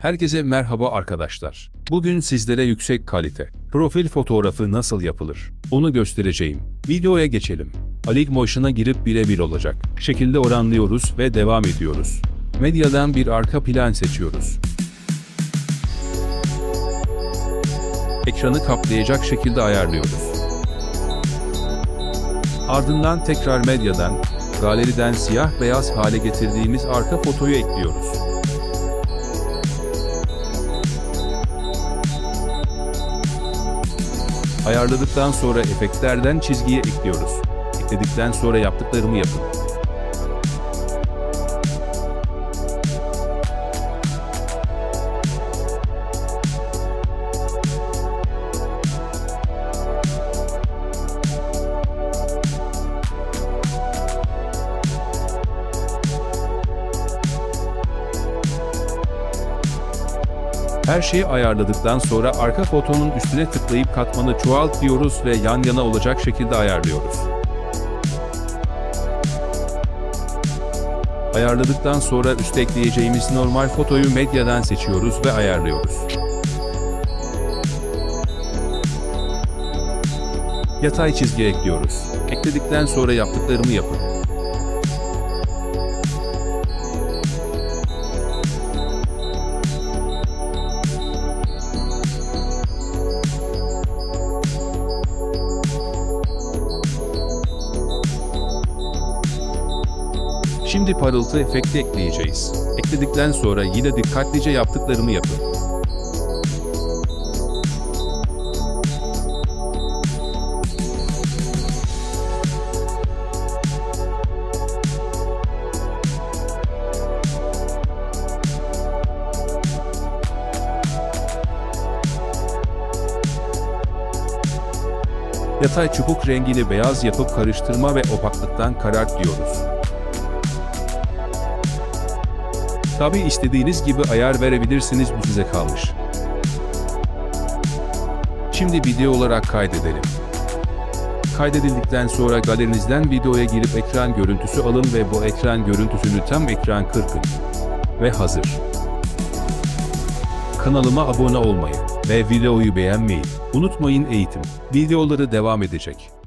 Herkese merhaba arkadaşlar. Bugün sizlere yüksek kalite profil fotoğrafı nasıl yapılır? Onu göstereceğim. Videoya geçelim. Motion'a girip birebir olacak. Şekilde oranlıyoruz ve devam ediyoruz. Medyadan bir arka plan seçiyoruz. Ekranı kaplayacak şekilde ayarlıyoruz. Ardından tekrar medyadan, galeriden siyah beyaz hale getirdiğimiz arka fotoyu ekliyoruz. Ayarladıktan sonra efektlerden çizgiye ekliyoruz. Ekledikten sonra yaptıklarımı yapın. Her şeyi ayarladıktan sonra arka fotonun üstüne tıklayıp katmanı çoğalt diyoruz ve yan yana olacak şekilde ayarlıyoruz. Ayarladıktan sonra üste ekleyeceğimiz normal fotoyu medyadan seçiyoruz ve ayarlıyoruz. Yatay çizgi ekliyoruz. Ekledikten sonra yaptıklarımı yapın. Şimdi parıltı efekti ekleyeceğiz. Ekledikten sonra yine dikkatlice yaptıklarımı yapın. Yatay çubuk rengini beyaz yapıp karıştırma ve opaklıktan karart diyoruz. Tabi istediğiniz gibi ayar verebilirsiniz bu size kalmış. Şimdi video olarak kaydedelim. Kaydedildikten sonra galerinizden videoya girip ekran görüntüsü alın ve bu ekran görüntüsünü tam ekran kırpın. Ve hazır. Kanalıma abone olmayı ve videoyu beğenmeyi unutmayın eğitim. Videoları devam edecek.